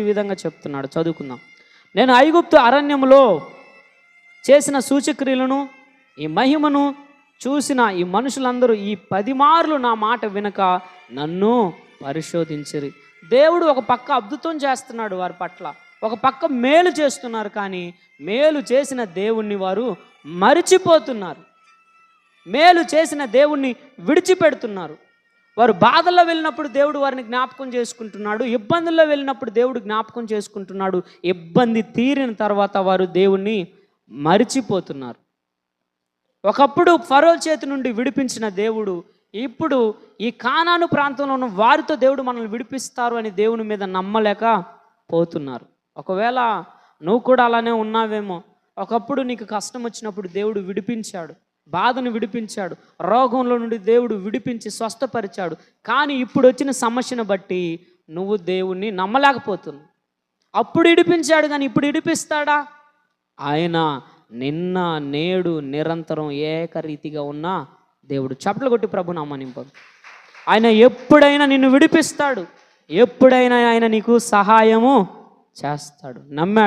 ఈ విధంగా చెప్తున్నాడు. చదువుకుందాం. నేను ఐగుప్తు అరణ్యములో చేసిన సూచక్రియలను ఈ మహిమను చూసిన ఈ మనుషులందరూ ఈ పది మార్లు నా మాట వినక నన్ను పరిశోధించరు. దేవుడు ఒక పక్క అద్భుతం చేస్తున్నాడు వారి పట్ల ఒక పక్క మేలు చేస్తున్నారు కానీ మేలు చేసిన దేవుణ్ణి వారు మరిచిపోతున్నారు. మేలు చేసిన దేవుణ్ణి విడిచిపెడుతున్నారు. వారు బాధల్లో వెళ్ళినప్పుడు దేవుడు వారిని జ్ఞాపకం చేసుకుంటున్నాడు ఇబ్బందుల్లో వెళ్ళినప్పుడు దేవుడు జ్ఞాపకం చేసుకుంటున్నాడు ఇబ్బంది తీరిన తర్వాత వారు దేవుణ్ణి మరిచిపోతున్నారు. ఒకప్పుడు ఫరో చేతి నుండి విడిపించిన దేవుడు ఇప్పుడు ఈ కానాను ప్రాంతంలో ఉన్న వారితో దేవుడు మనల్ని విడిపిస్తారు అని దేవుని మీద నమ్మలేక పోతున్నారు. ఒకవేళ నువ్వు కూడా అలానే ఉన్నావేమో ఒకప్పుడు నీకు కష్టం వచ్చినప్పుడు దేవుడు విడిపించాడు. బాధను విడిపించాడు. రోగంలో నుండి దేవుడు విడిపించి స్వస్థపరిచాడు. కానీ ఇప్పుడు వచ్చిన సమస్యను బట్టి నువ్వు దేవుణ్ణి నమ్మలేకపోతున్నావు. అప్పుడు ఇడిపించాడు కానీ ఇప్పుడు ఇడిపిస్తాడా? ఆయన నిన్న నేడు నిరంతరం ఏకరీతిగా ఉన్న దేవుడు. చప్పలు కొట్టి ప్రభు నమ్మనింపదు ఆయన ఎప్పుడైనా నిన్ను విడిపిస్తాడు. ఎప్పుడైనా ఆయన నీకు సహాయము చేస్తాడు. నమ్మాడు.